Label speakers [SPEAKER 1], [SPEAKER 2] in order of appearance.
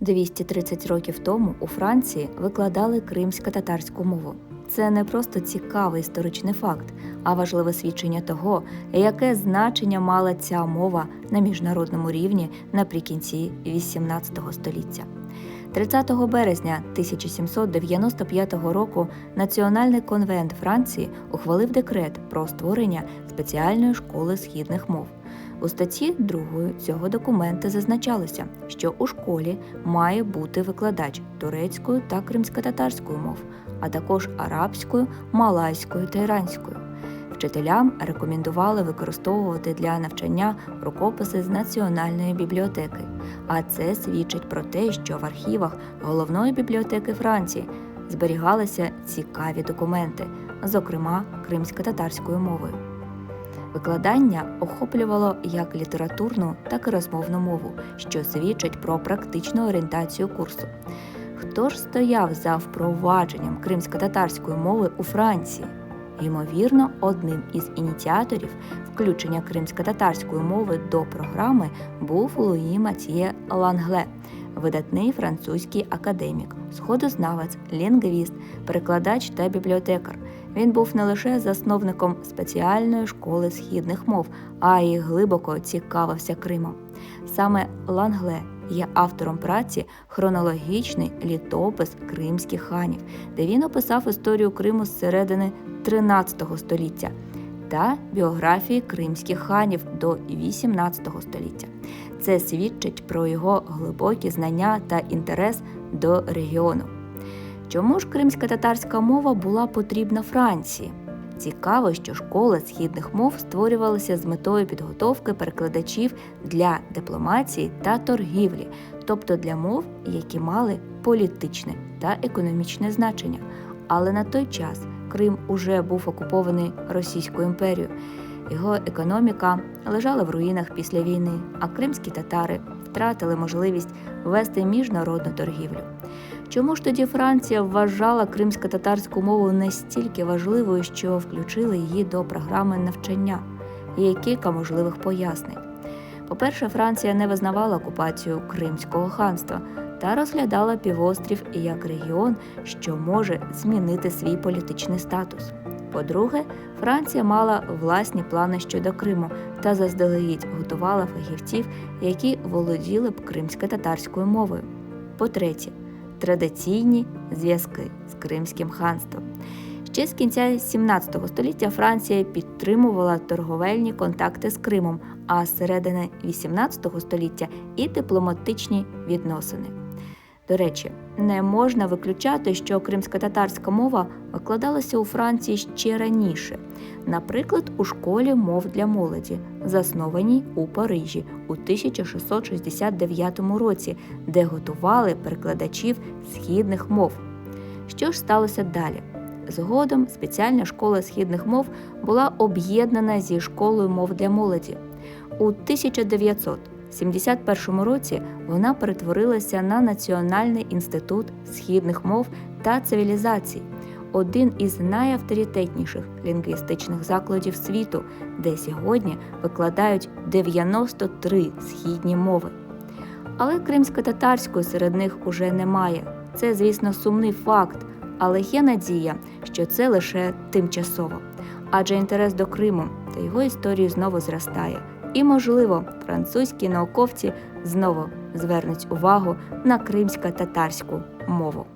[SPEAKER 1] 230 років тому у Франції викладали кримсько-татарську мову. Це не просто цікавий історичний факт, а важливе свідчення того, яке значення мала ця мова на міжнародному рівні наприкінці XVIII століття. 30 березня 1795 року Національний конвент Франції ухвалив декрет про створення спеціальної школи східних мов. У статті 2 цього документа зазначалося, що у школі має бути викладач турецькою та кримсько-татарською мов, а також арабською, малайською та іранською. Вчителям рекомендували використовувати для навчання рукописи з національної бібліотеки, а це свідчить про те, що в архівах головної бібліотеки Франції зберігалися цікаві документи, зокрема кримсько-татарською мовою. Викладання охоплювало як літературну, так і розмовну мову, що свідчить про практичну орієнтацію курсу. Хто ж стояв за впровадженням кримсько-татарської мови у Франції? Ймовірно, одним із ініціаторів включення кримсько-татарської мови до програми був Луї Матьє Лангле, видатний французький академік, сходознавець, лінгвіст, перекладач та бібліотекар. Він був не лише засновником спеціальної школи східних мов, а й глибоко цікавився Кримом. Саме Лангле є автором праці Хронологічний літопис кримських ханів, де він описав історію Криму з середини 13 століття та біографії кримських ханів до 18 століття. Це свідчить про його глибокі знання та інтерес до регіону. Чому ж кримсько-татарська мова була потрібна Франції? Цікаво, що школи східних мов створювалися з метою підготовки перекладачів для дипломатії та торгівлі, тобто для мов, які мали політичне та економічне значення. Але на той час Крим уже був окупований Російською імперією. Його економіка лежала в руїнах після війни, а кримські татари втратили можливість вести міжнародну торгівлю. Чому ж тоді Франція вважала кримсько-татарську мову настільки важливою, що включила її до програми навчання? Є кілька можливих пояснень. По-перше, Франція не визнавала окупацію Кримського ханства та розглядала півострів як регіон, що може змінити свій політичний статус. По-друге, Франція мала власні плани щодо Криму та заздалегідь готувала фахівців, які володіли б кримсько-татарською мовою. По-третє, традиційні зв'язки з Кримським ханством. Ще з кінця 17 століття Франція підтримувала торговельні контакти з Кримом, а з середини 18 століття і дипломатичні відносини. До речі, не можна виключати, що кримсько-татарська мова викладалася у Франції ще раніше, наприклад, у школі мов для молоді, заснованій у Парижі у 1669 році, де готували перекладачів східних мов. Що ж сталося далі? Згодом спеціальна школа східних мов була об'єднана зі школою мов для молоді. У 1971 році вона перетворилася на Національний інститут східних мов та цивілізацій, один із найавторитетніших лінгвістичних закладів світу, де сьогодні викладають 93 східні мови. Але кримсько-татарської серед них уже немає. Це, звісно, сумний факт, але є надія, що це лише тимчасово. Адже інтерес до Криму та його історії знову зростає. І, можливо, французькі науковці знову звернуть увагу на кримсько-татарську мову.